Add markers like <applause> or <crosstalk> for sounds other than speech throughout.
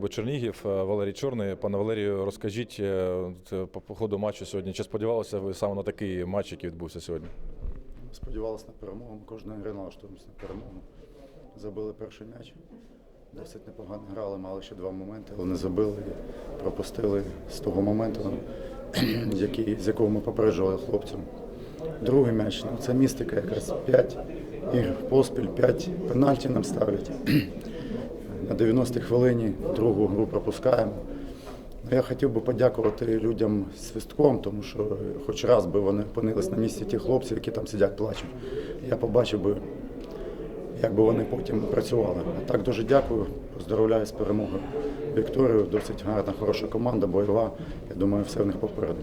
клубу Чернігів е, Валерій Чорний. Пане Валерію, розкажіть е, по по ходу матчу сьогодні. Чи сподівалися ви саме на такий матч, який відбувся сьогодні? Сподівалися на перемогу. Кожного гри налаштуємося на перемогу. Забили перший м'яч. Досить непогано грали, мали ще два моменти, але не забили. Пропустили з того моменту, <clears throat> який, з якого ми попереджували хлопцям. Другий м'яч ну, це містика, якраз 5 ігр поспіль, 5 пенальті нам ставлять. <clears throat> На 90-й хвилині другу гру пропускаємо. Ну, Я хотів би подякувати людям свистком, тому що хоч раз би вони опинились на місці тих хлопців, які там сидять, плачуть. Я побачив би, як би вони потім працювали. А так дуже дякую, поздравляю з перемогою Вікторію. Досить гарна, хороша команда, бойова. Я думаю, все в них попереду.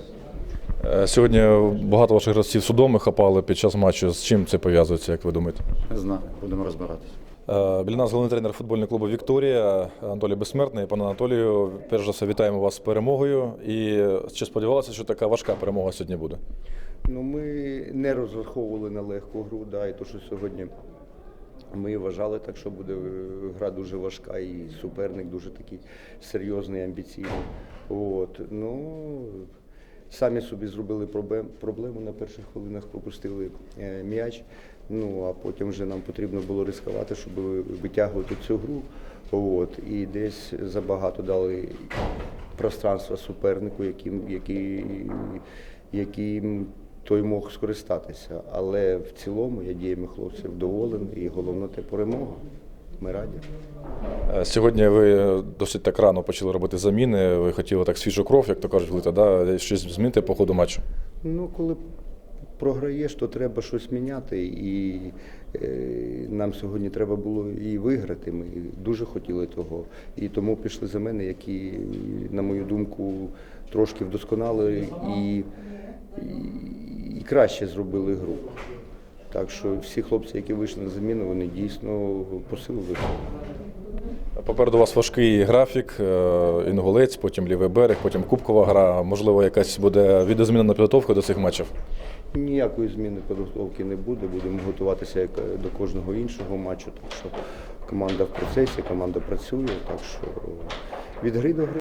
Е, Сьогодні багато ваших гравців судоми хапали під час матчу. З чим це пов'язується, як ви думаєте? Не знаю, будемо розбиратися. Е, Біля нас головний тренер футбольного клубу Вікторія Анатолій Безсмертний. Пане Анатолію, перш за все вітаємо вас з перемогою. І чи сподівалися, що така важка перемога сьогодні буде? Ну, ми не розраховували на легку гру, да, і то, що сьогодні ми вважали так, що буде е, гра дуже важка і суперник дуже такий серйозний, амбіційний. От. Ну, самі собі зробили проблему на перших хвилинах, пропустили е, м'яч. Ну, а потім вже нам потрібно було ризикувати, щоб витягувати цю гру. От. І десь забагато дали пространства супернику, яким, який, яким той мог скористатися. Але в цілому я діями хлопців доволений і головне те перемога. Ми раді. Е, Сьогодні ви досить так рано почали робити заміни. Ви хотіли так свіжу кров, як то кажуть, влити, да? щось змінити по ходу матчу. Ну, коли програєш, то треба щось міняти. І е, нам сьогодні треба було і виграти. Ми дуже хотіли того. І тому пішли за мене, які, на мою думку, трошки вдосконалили і, і, і краще зробили гру. Так що всі хлопці, які вийшли на заміну, вони дійсно посилили. Попереду у вас важкий графік, е, інгулець, потім лівий берег, потім кубкова гра. Можливо, якась буде відозмінена підготовка до цих матчів. Ніякої зміни підготовки не буде. Будемо готуватися як до кожного іншого матчу. Так що команда в процесі, команда працює. Так що від гри до гри.